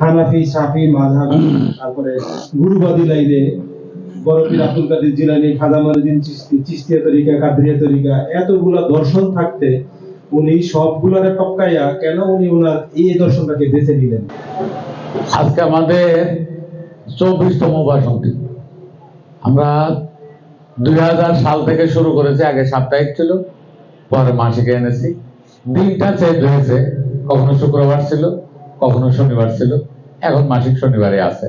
হানাফি, সাফি, মাযহাবি, তারপরে গুরুবাদী লাইনে বড় পীর আব্দুল কাদের জিলানী খাজা মঈনুদ্দিন চিশতি, চিশতিয়া তরিকা, কাদরিয়া তরিকা, এতগুলা দর্শন থাকতে উনি সবগুলারে টপকাইয়া কেন উনি ওনার এই দর্শনটাকে বেছে নিলেন? আজকে আমাদের চব্বিশতম বাসন্তী। আমরা দুই হাজার সাল থেকে শুরু করেছি, আগে সাপ্তাহিক ছিল, পরে মাসিকে এনেছি। দিনটা চেঞ্জ হয়েছে, কখনো শুক্রবার ছিল, কখনো শনিবার ছিল। এখন মাসিক শনিবারে আছে।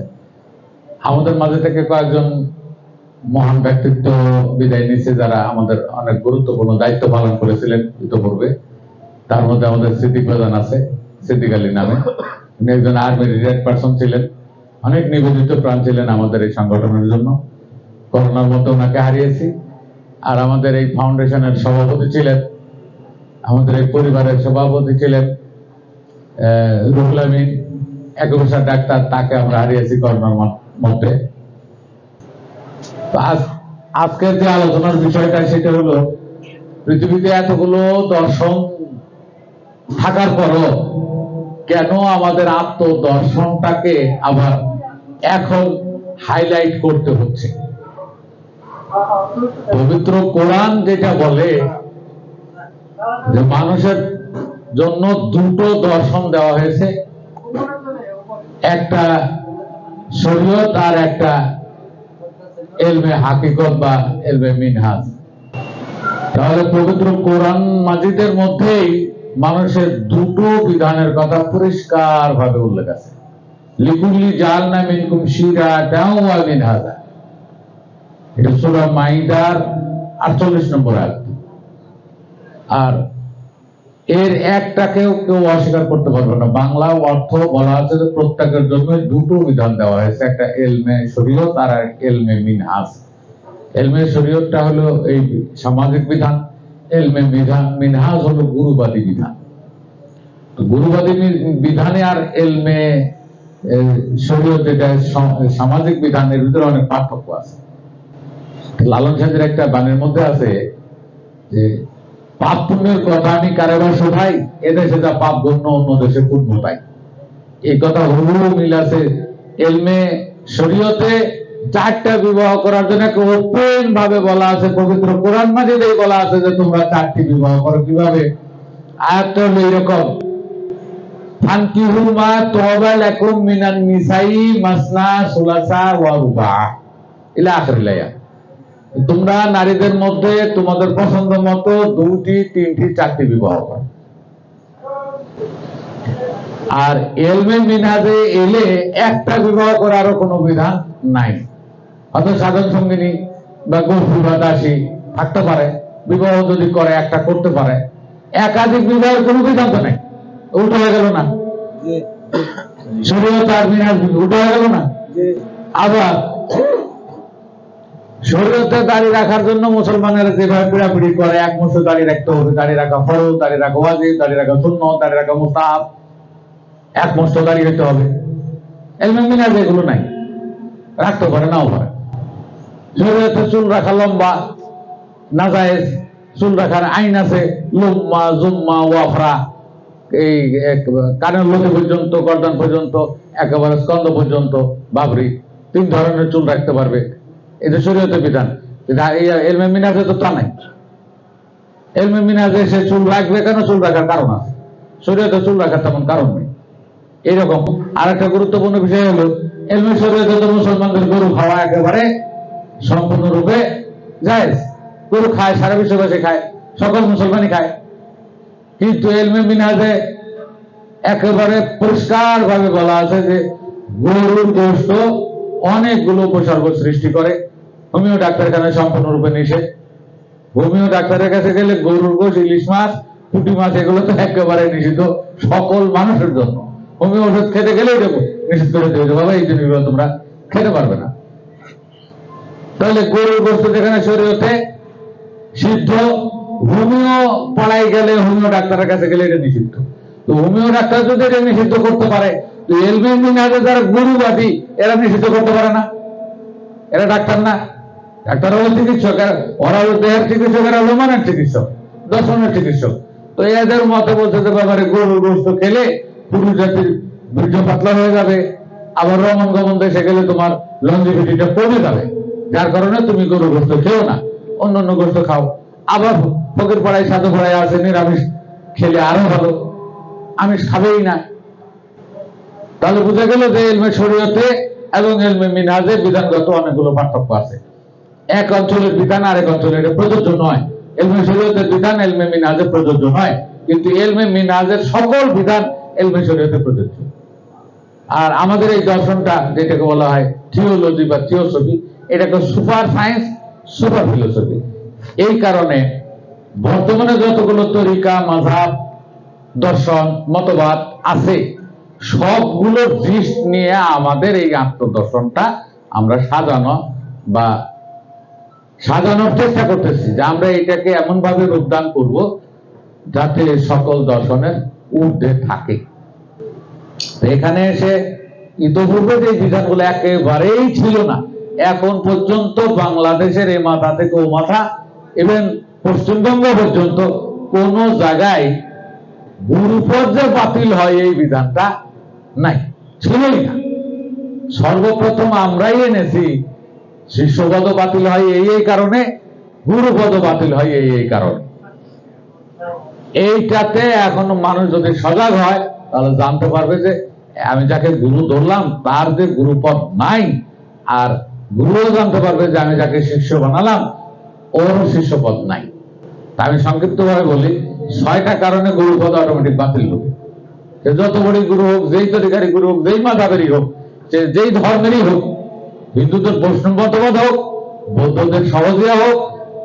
আমাদের মাঝে থেকে কয়েকজন মহান ব্যক্তিত্ব বিদায় নিচ্ছে যারা আমাদের অনেক গুরুত্বপূর্ণ দায়িত্ব পালন করেছিলেন ইতোপূর্বে। তার মধ্যে আমাদের স্মৃতি প্রধান আছে সিদ্দিক আলী নামে। উনি একজন আর্মি রিটায়ার্ড পার্সন ছিলেন। অনেক নিবেদিত প্রাণ ছিলেন আমাদের এই সংগঠনের জন্য। করোনার মধ্যে ওনাকে হারিয়েছি। আর আমাদের এই ফাউন্ডেশনের সভাপতি ছিলেন, আমাদের এই পরিবারের সভাপতি ছিলেন রুহুল আমিন। একবিশা ডাক্তার তাকে আমরা হারিয়েছি করোনার মধ্যে। আজকের যে আলোচনার বিষয়টা সেটা হলো, পৃথিবীতে এতগুলো দর্শন থাকার পরও কেন আমাদের আত্মদর্শনটাকে আবার এখন হাইলাইট করতে হচ্ছে? পবিত্র কোরআন যেটা বলে যে মানুষের জন্য দুটো দর্শন দেওয়া হয়েছে একটা শরীয়ত আর একটা এলমে হাকিকত বা এলমে মিনহাজ। তাহলে পবিত্র কোরআন মাজিদের মধ্যেই মানুষের দুটো বিধানের কথা পরিষ্কার ভাবে উল্লেখ আছে। লিকুল্লি জাল না মিনকুম শিরা ওয়া মিনহাজা। এটা সূরা মাইদার 48 নম্বর আর এর একটাকেও কেউ অস্বীকার করতে পারবে না। বাংলা অর্থ বলা আছে যে প্রত্যেকের জন্য দুটো বিধান দেওয়া হয়েছে। একটা এলমে শরীয়ত আর এক এলমে মিনহাজ। এলমে শরীয়তটা হলো এই সামাজিক বিধান, এলমে বিধান, মিনহাজ হলো গুরুবাদী বিধান। গুরুবাদী বিধানে আর এলমে শরীয়ত স- সামাজিক বিধানের ভিতরে অনেক পার্থক্য আছে। লালন সাহেবের একটা গানের মধ্যে আছে যে পাপ পুণ্যের কথা আমি কারেবার শোধাই, এদেশে যা পাপ গণ্য অন্য দেশে পুণ্য পাই। এই কথা হুবহু মিল আছে এলমে শরীয়তে চারটা বিবাহ করার জন্য একটা ওপেন ভাবে বলা আছে, পবিত্র কোরআন মাজিদেই বলা আছে যে তোমরা চারটি বিবাহ করো। কীভাবে? আয়াতটা হলো এরকম ফানকিহু মা তওবা লাকুম মিনান নিসাই মাসনা সুলাসা ওয়া রুবা ইলা তোমরা নারীদের মধ্যে তোমাদের পছন্দ মতো দুটি তিনটি চারটি বিবাহ করো। আর এলমে মিনহাজে এলে একটা বিবাহ করারও কোনো বিধান নাই। হয়তো সাধন সঙ্গিনী বা গফু বা দাসী থাকতে পারে বিবাহ যদি করে একটা করতে পারে। একাধিক বিবাহের কোনো বিধান তো নাই। উল্টো হয়ে গেল না? শরীয়ত আর মিনহাজ উল্টো হয়ে গেল না? আবার শরীয়তে দাড়ি রাখার জন্য মুসলমানেরা যেভাবে পিড়াপিড়ি করে, এক মুঠো দাড়ি রাখতে হবে, দাড়ি রাখা ফরজ দাঁড়িয়ে রাখা ওয়াজিব দাঁড়িয়ে রাখা শূন্য দাড়ি রাখা মুস্তাহাব, এক মুঠো দাড়ি রাখতে হবে। এলমে মিনাজ এগুলো নাই, রাখতে পারে নাও পারে। শরীয়তে চুল রাখা লম্বা, না নাজায়েজ চুল রাখার আইন আছে, লুম্মা, জুম্মা, ওয়াফরা, এই কানের লতি পর্যন্ত, গর্দান পর্যন্ত, একেবারে স্কন্দ পর্যন্ত, বাবরি, তিন ধরনের চুল রাখতে পারবে। এটা শরীয়তের বিধান। এলমে মিনাজে তো তা নাই এলমে মিনাজে সে চুল রাখবে কেন? চুল রাখার কারণ আছে। শরীয়তে চুল রাখার তেমন কারণ নেই। এইরকম আর একটা গুরুত্বপূর্ণ বিষয় হলো, এলমে শরীয়তে তো মুসলমানদের গরু খাওয়া একেবারে সম্পূর্ণরূপে যায় গরু খায়, সারা বিশ্ববাসী খায়, সকল মুসলমানই খায়। কিন্তু এলমে মিনাজে একেবারে পরিষ্কার ভাবে বলা আছে যে গরুর গোষ্ঠ অনেকগুলো উপসর্গ সৃষ্টি করে। হোমিও ডাক্তারখানে সম্পূর্ণরূপে নিষেধ। হোমিও ডাক্তারের কাছে গেলে গরুর গোশ, ইলিশ মাছ, পুঁটি মাছ, এগুলো তো একেবারে নিষিদ্ধ সকল মানুষের জন্য। হোমিও ওষুধ খেতে গেলেই দেবো নিষেধ করে দেবে। বাবা, এই জিনিসগুলো তোমরা খেতে পারবে না। তাহলে গরুর গোষ্ঠ যেখানে শরীয়তে সিদ্ধ, হোমিও পাড়ায় গেলে হোমিও ডাক্তারের কাছে গেলে এটা নিষিদ্ধ। তো হোমিও ডাক্তার যদি এটা নিষিদ্ধ করতে পারে, তো এলবিএন আগে যারা গরুবাদী, এরা নিষিদ্ধ করতে পারে না। এরা ডাক্তার না। ডাক্তার হলো চিকিৎসক ওরা দেহের চিকিৎসক হলো চিকিৎসক, দর্শনের চিকিৎসক। তো এদের মতে বলছে যে ব্যাপারে গোস্ত খেলে পুরুষ জাতির পাতলা হয়ে যাবে। আবার রমন গমন দেশে গেলে তোমার লঞ্জিভিটিটা কমে যাবে। যার কারণে তুমি গরু গোস্ত খেও না। অন্য অন্য গোস্ত খাও। আবার ফকির পাড়ায়, সাধু পাড়ায় আছে, নিরামিষ খেলে আরও ভালো। আমিষ খাবেই না। তাহলে বোঝা গেল যে এলমে শরীয়তে এবং এলমে মিনাজে বিধানগত অনেকগুলো পার্থক্য আছে। এক অঞ্চলের বিধান আরেক অঞ্চলে এটা প্রযোজ্য নয়। এলমে শরীয়তের বিধান এলমে মিনাজে প্রযোজ্য নয়। কিন্তু এলমে মিনাজের সকল বিধান এলমে শরীয়তে প্রযোজ্য। আর আমাদের এই দর্শনটা, যেটাকে বলা হয় থিওলজি বা থিওসফি এটাকে সুপার সায়েন্স সুপার ফিলোসফি এই কারণে বর্তমানে যতগুলো তরিকা মাঝাব দর্শন, মতবাদ আছে সবগুলো দৃষ্ট নিয়ে আমাদের এই আত্মদর্শনটা আমরা সাজানো বা সাজানোর চেষ্টা করতেছি যে আমরা এটাকে এমন ভাবে রূপদান করব যাতে সকল দর্শনের ঊর্ধ্বে থাকে। এখানে এসে ইতপূর্বে যে বিধানগুলো একেবারেই ছিল না, এখন পর্যন্ত বাংলাদেশের এ মাথা থেকে ও মাথা এবং পশ্চিমবঙ্গ পর্যন্ত কোন জায়গায় যে বাতিল হয় এই বিধানটা নাই, ছিলই না। সর্বপ্রথম আমরাই এনেছি শিষ্যপদ বাতিল হয় এই এই কারণে, গুরুপদ বাতিল হয় এই এই কারণে। এইটাতে এখন মানুষ যদি সজাগ হয়, তাহলে জানতে পারবে যে আমি যাকে গুরু ধরলাম, তার যে গুরুপদ নাই, আর গুরুও জানতে পারবে যে আমি যাকে শিষ্য বানালাম, ওর শিষ্যপদ নাই। আমি সংক্ষিপ্ত ভাবে বলি, ছয়টা কারণে গুরুপদ অটোমেটিক বাতিল হবে। সে যত বড় গুরু হোক, যেই তরিকারই গুরু হোক, যেই মাধাবেরই হোক সে যেই ধর্মেরই হোক হিন্দুদের বৈষ্ণব মতবাদ হোক, বৌদ্ধদের সহজিয়া হোক,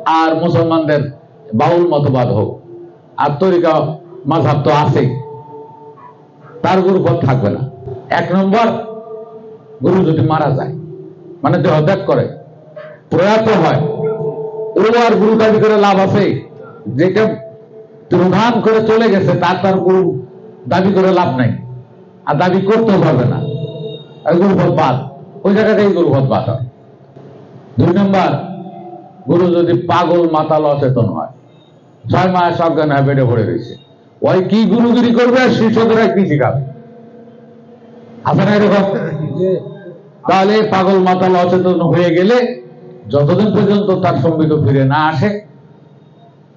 আর মুসলমানদের বাউল মতবাদ হোক। আর তরিকা, মাঝাব তো আছেই। তার গুরুপদ থাকবে না। এক নম্বর, গুরু যদি মারা যায় মানে দেহত্যাগ করে, প্রয়াত হয় ও আর গুরু দাবি করে লাভ আছে। যেটা প্রধান করে চলে গেছে, তার তার গুরু দাবি করে লাভ নাই। আর দাবি করতেও পারবে না। গুরুপদ বাদ ওই জায়গাটাই গুরুপদ বাদ হয় দুই নম্বর গুরু যদি পাগল মাতাল অচেতন হয় ছয় মাস অজ্ঞান হয়ে বেড়ে পড়ে রয়েছে। ওই কি গুরুগিরি করবে? আর শিষ্যদেরা কি শিখাবে? আছে না এরকম তাহলে পাগল মাতাল অচেতন হয়ে গেলে যতদিন পর্যন্ত তার সম্বিত ফিরে না আসে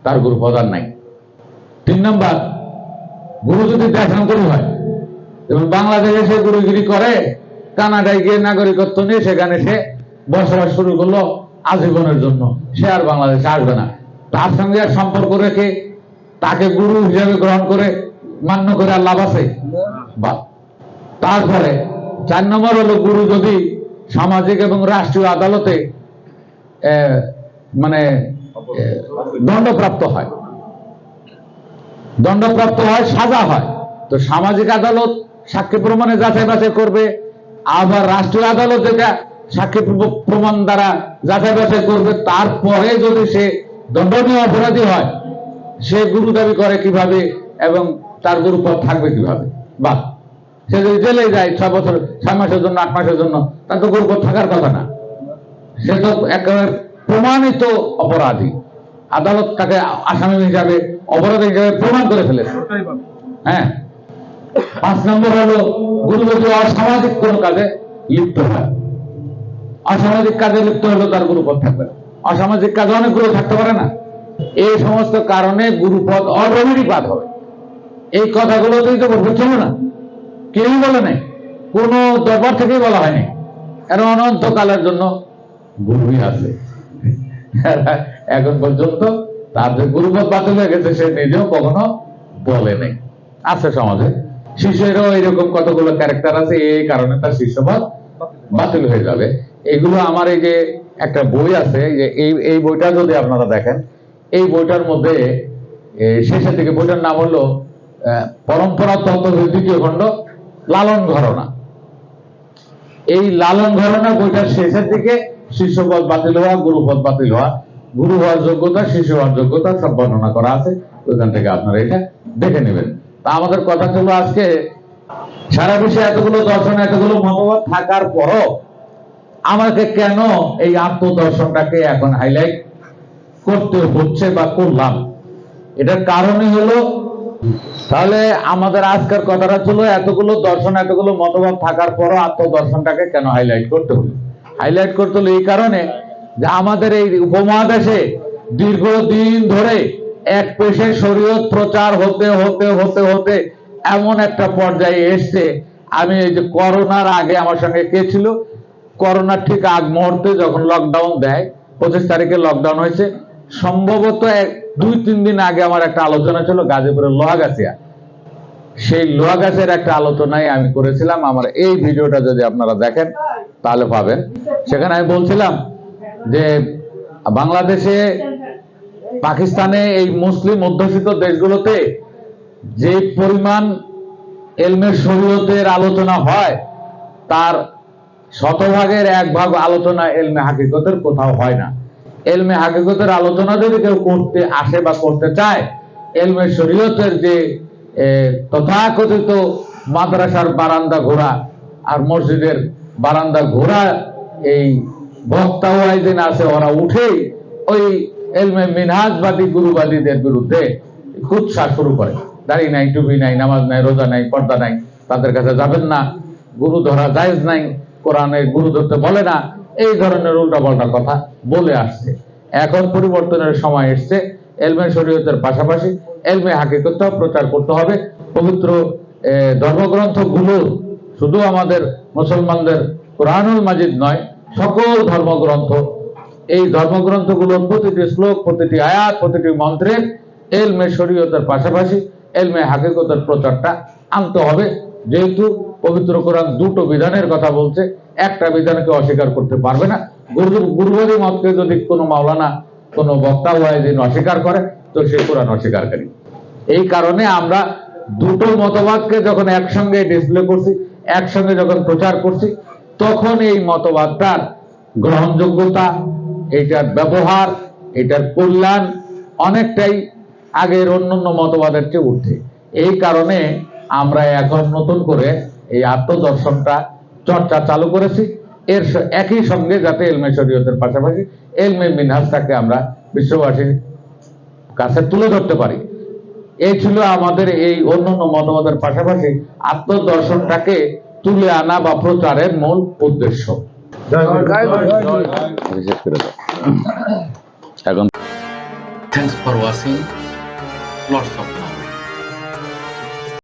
তার গুরু প্রদান নাই। তিন নম্বর গুরু যদি দেশান্তরী হয় এবং বাংলাদেশে সে গুরুগিরি করে কানাডায় গিয়ে নাগরিকত্ব নিয়ে সেখানে সে বসবাস শুরু করল আজীবনের জন্য। সে আর বাংলাদেশে আসবে না। তার সঙ্গে আর সম্পর্ক রেখে তাকে গুরু হিসেবে গ্রহণ করে মান্য করে আর লাভ আছে? তারপরে চার নম্বর হলো গুরু যদি সামাজিক এবং রাষ্ট্রীয় আদালতে মানে দণ্ডপ্রাপ্ত হয়। দণ্ডপ্রাপ্ত হয়, সাজা হয়। তো সামাজিক আদালত সাক্ষী প্রমাণে যাচাই বাছাই করবে আবার রাষ্ট্রীয় আদালত যেটা সাক্ষী প্রমাণ দ্বারা যাচাই বাছাই করবে তারপরে যদি সে দণ্ডনীয় অপরাধী হয় সে গুরু দাবি করে কীভাবে এবং তার গুরুপদ থাকবে কীভাবে? বা সে যদি জেলে যায় ছয় বছর ছয় মাসের জন্য আট মাসের জন্য তার তো গুরুপদ থাকার কথা না। সে তো একেবারে প্রমাণিত অপরাধী। আদালত তাকে আসামি হিসাবে অপরাধী হিসাবে প্রমাণ করে ফেলেছে। হ্যাঁ। পাঁচ নম্বর হলো গুরু যদি অসামাজিক কোনো কাজে লিপ্ত হয় অসামাজিক কাজে লিপ্ত হলো তার গুরুপদ থাকবে না। অসামাজিক কাজে অনেকগুলো থাকতে পারে না। এই সমস্ত কারণে গুরুপদ অটোমেটিক বাদ হবে। এই কথাগুলোতেই তো বুঝছিল না। কেউই বলে নাই। কোন দরবার থেকেই বলা হয়নি। কারণ অনন্তকালের জন্য গুরুই আছে। এখন পর্যন্ত তার যে গুরুপদ বাতিল হয়ে গেছে, সে নিজেও কখনো বলে নাই। আছে সমাজে। শিষ্যেরও এরকম কতগুলো ক্যারেক্টার আছে, এই কারণে তার শিষ্যপদ বাতিল হয়ে যাবে। এগুলো আমার এই যে একটা বই আছে, যে এই এই বইটা যদি আপনারা দেখেন, এই বইটার মধ্যে শেষের দিকে বইটার নাম হলো পরম্পরা তত্ত্ব দ্বিতীয় খণ্ড, লালন ঘরনা। এই লালন ঘরনা বইটার শেষের দিকে শিষ্যপদ বাতিল হওয়া, গুরুপদ বাতিল হওয়া, গুরু হওয়ার যোগ্যতা, শিশু হওয়ার যোগ্যতা, সব বর্ণনা করা আছে। ওইখান থেকে আপনারা এটা দেখে নেবেন। তা আমাদের কথা ছিল আজকে। সারা বিশ্বে এতগুলো দর্শন, এতগুলো মতবাদ থাকার পরও আমাকে কেন এই আত্মদর্শনটাকে এখন হাইলাইট করতে হচ্ছে বা করলাম? এটার কারণই হলো, তাহলে আমাদের আজকের কথাটা ছিল এতগুলো দর্শন, এতগুলো মতবাদ থাকার পরও আত্মদর্শনটাকে কেন হাইলাইট করতে হলো? হাইলাইট করতে হলো এই কারণে যে আমাদের এই উপমহাদেশে দীর্ঘদিন ধরে এক পেশে শরীয়ত প্রচার হতে হতে হতে হতে এমন একটা পর্যায়ে এসছে। আমি এই যে করোনার আগে আমার সঙ্গে কে ছিল? করোনার ঠিক আগ মুহূর্তে যখন লকডাউন দেয়, পঁচিশ তারিখে লকডাউন হয়েছে। সম্ভবত এক- দুই, তিন দিন আগে আমার একটা আলোচনা ছিল গাজীপুরের লোহাগাছিয়া। সেই লোহাগাছের একটা আলোচনায় আমি করেছিলাম। আমার এই ভিডিওটা যদি আপনারা দেখেন, তাহলে পাবেন। সেখানে আমি বলছিলাম যে বাংলাদেশে পাকিস্তানে এই মুসলিম অধ্যুষিত দেশগুলোতে যে পরিমাণ এলমের শরীয়তের আলোচনা হয়, তার শতভাগের এক ভাগ আলোচনা এলমে হাকিকতের কোথাও হয় না। এলমে হাকিকতের আলোচনা যদি কেউ করতে আসে বা করতে চায়, এলমে শরীয়তের যে তথাকথিত মাদ্রাসার বারান্দা ঘোরা আর মসজিদের বারান্দা ঘোরা এই বক্তা আছে ওরা উঠেই ওই এলমে মিনহাজবাদী, গুরুবাদীদের বিরুদ্ধে শুরু করে। দাড়ি নাই, টুপি নাই, নামাজ নাই, রোজা নাই, পর্দা নাই, তাদের কাছে যাবেন না। গুরু ধরা জায়েজ নাই গুরু ধরতে বলে না। এই ধরনের উল্টাপাল্টা কথা বলে আসছে। এখন পরিবর্তনের সময় এসছে। এলমে শরীয়তের পাশাপাশি এলমে হাকিকতটাও প্রচার করতে হবে। পবিত্র ধর্মগ্রন্থগুলো শুধু আমাদের মুসলমানদের কোরআনুল মাজিদ নয়, সকল ধর্মগ্রন্থ এই ধর্মগ্রন্থগুলোর প্রতিটি শ্লোক, প্রতিটি আয়াত, প্রতিটি মন্ত্রের এলমে শরীয়তের পাশাপাশি, এলমে হাকিকতের প্রচারটা আনতে হবে। যেহেতু পবিত্র কোরআন দুটো বিধানের কথা বলছে, একটা বিধানকে অস্বীকার করতে পারবে না। গুরু গুরুবাদী মতকে যদি কোনো মাওলানা, কোনো বক্তা ওয়াইদিন অস্বীকার করে, তো সে কোরআন অস্বীকারকারী। এই কারণে আমরা দুটো মতবাদকে যখন একসঙ্গে ডিসপ্লে করছি, একসঙ্গে যখন প্রচার করছি, তখন এই মতবাদটার গ্রহণযোগ্যতা এটার ব্যবহার, এটার কল্যাণ অনেকটাই আগের অন্যান্য মতবাদের চেয়ে উঠে এই কারণে আমরা এখন নতুন করে এই আত্মদর্শনটা চর্চা চালু করেছি। এর একই সঙ্গে যাতে এলমে শরীয়তের পাশাপাশি এলমে মিনহাজটাকে আমরা বিশ্ববাসীর কাছে তুলে ধরতে পারি। এই ছিল আমাদের এই অন্যান্য মতবাদের পাশাপাশি আত্মদর্শনটাকে তুলে আনা বা প্রচারের মূল উদ্দেশ্য। এখন for watching. Lots of love.